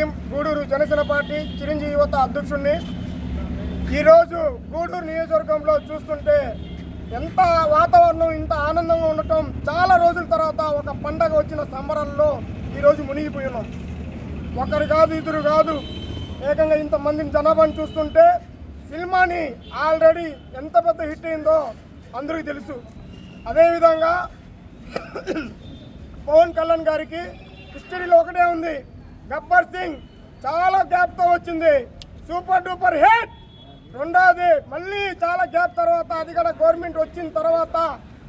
నమస్కారం గూడూరు జనసేన పార్టీ చిరంజీవి యువత అధ్యక్షుడిని ఈరోజు గూడూరు నియోజకవర్గంలో చూస్తుంటే ఎంత వాతావరణం ఇంత ఆనందంగా ఉండటం చాలా రోజుల తర్వాత ఒక పండగ వచ్చిన సంబరాల్లో ఈరోజు మునిగిపోయి ఉన్నాం. ఒకరు కాదు ఇద్దరు కాదు ఏకంగా ఇంతమందిని జనాభాని చూస్తుంటే సినిమాని ఆల్రెడీ ఎంత పెద్ద హిట్ అయిందో అందరికీ తెలుసు. అదేవిధంగా పవన్ కళ్యాణ్ గారికి హిస్టరీలో ఒకటే ఉంది. గబ్బర్ సింగ్ చాలా గ్యాప్తో వచ్చింది. Super duper hit. రెండోది మళ్ళీ చాలా గ్యాప్ తర్వాత అది కూడా గవర్నమెంట్ వచ్చిన తర్వాత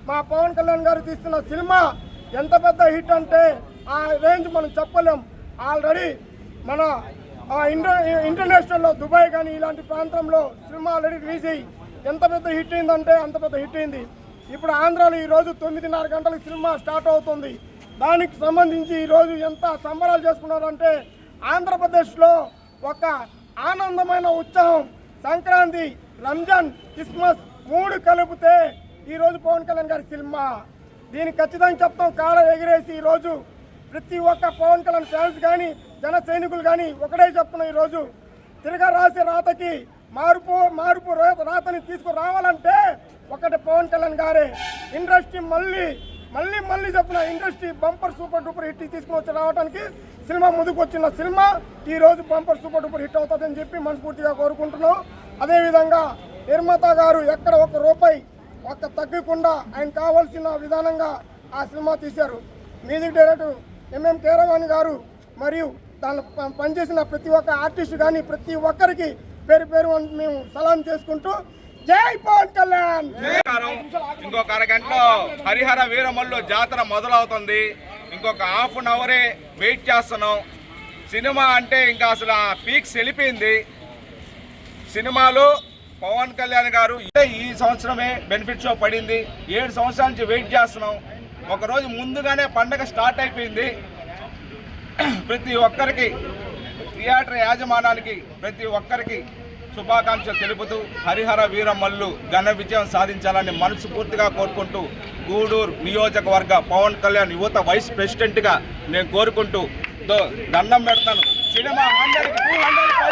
మా పవన్ కళ్యాణ్ గారు తీస్తున్న సినిమా ఎంత పెద్ద హిట్ అంటే ఆ రేంజ్ మనం చెప్పలేం. ఆల్రెడీ మన ఆ ఇంటర్ ఇంటర్నేషనల్లో దుబాయ్ కానీ ఇలాంటి ప్రాంతంలో సినిమా ఆల్రెడీ రిలీజ్ అయ్యి ఎంత పెద్ద హిట్ అయిందంటే అంత పెద్ద హిట్ అయింది. ఇప్పుడు ఆంధ్రాలో ఈరోజు తొమ్మిదిన్నర గంటలకు సినిమా స్టార్ట్ అవుతుంది. దానికి సంబంధించి ఈరోజు ఎంత సంబరాలు చేసుకున్నారంటే ఆంధ్రప్రదేశ్లో ఒక ఆనందమైన ఉత్సవం సంక్రాంతి రంజాన్ క్రిస్మస్ మూడు కలిపితే ఈరోజు పవన్ కళ్యాణ్ గారి సినిమా. దీన్ని ఖచ్చితంగా చెప్తాం కాల ఎగిరేసి ఈరోజు ప్రతి ఒక్క పవన్ కళ్యాణ్ ఫ్యాన్స్ కానీ జన సైనికులు కానీ ఒకటే చెప్తున్నాం ఈరోజు. తిరగ రాసే రాతకి మార్పు మార్పు రా- రాతని తీసుకురావాలంటే ఒకటి పవన్ కళ్యాణ్ గారే. ఇండస్ట్రీ మళ్ళీ మళ్ళీ మళ్ళీ చెప్పిన industry bumper super duper hit తీసుకుని వచ్చి రావడానికి సినిమా ముందుకు వచ్చిన సినిమా ఈ రోజు బంపర్ సూపర్ డూపర్ హిట్ అవుతుందని చెప్పి మనస్ఫూర్తిగా కోరుకుంటున్నాం. అదేవిధంగా నిర్మాత గారు ఎక్కడ ఒక రూపాయి ఒక్క తగ్గకుండా ఆయన కావాల్సిన విధానంగా ఆ సినిమా తీశారు. మ్యూజిక్ డైరెక్టర్ ఎంఎం కేరవాణి గారు మరియు దానిలో పనిచేసిన ప్రతి ఒక్క ఆర్టిస్ట్ కానీ ప్రతి ఒక్కరికి పేరు పేరు మేము సలాం చేసుకుంటూ జై పవన్ కళ్యాణ్! ఇంకొక అరగంటలో హరిహర వీరమల్లు జాతర మొదలవుతుంది. ఇంకొక హాఫ్ అన్ అవరే వెయిట్ చేస్తున్నాం. సినిమా అంటే ఇంకా అసలు ఆ పీక్స్ వెళ్ళిపోయింది సినిమాలు పవన్ కళ్యాణ్ గారు ఇదే ఈ సంవత్సరమే బెనిఫిట్ షో పడింది. ఏడు సంవత్సరాల నుంచి వెయిట్ చేస్తున్నాం. ఒకరోజు ముందుగానే పండగ స్టార్ట్ అయిపోయింది. ప్రతి ఒక్కరికి థియేటర్ యాజమానానికి ప్రతి ఒక్కరికి శుభాకాంక్షలు తెలుపుతూ హరిహర వీరమల్లు ఘన విజయం సాధించాలని మనస్ఫూర్తిగా కోరుకుంటూ గూడూరు నియోజకవర్గ పవన్ కళ్యాణ్ యువత వైస్ ప్రెసిడెంట్గా నేను కోరుకుంటూ దండం పెడతాను. Cinema two hundred